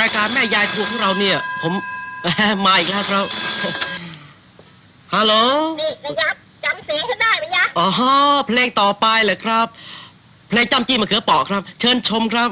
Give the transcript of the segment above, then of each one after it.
รายการแม่ยายครัวของเราเนี่ย ผม มาอีกแล้วครับฮัลโหลนี่นายยับจำเสียงฉันได้ไหมยะอ๋อเพลงต่อไปเลยครับ เพลงจำจี้มะเขือเปราะครับ เชิญชมครับ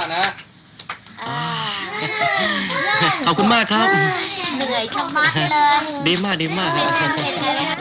ครับขอบคุณมากนะขอบคุณมากครับ เหนื่อยชะมัดเลย ดีมากดีมากเป็นไงนะคะ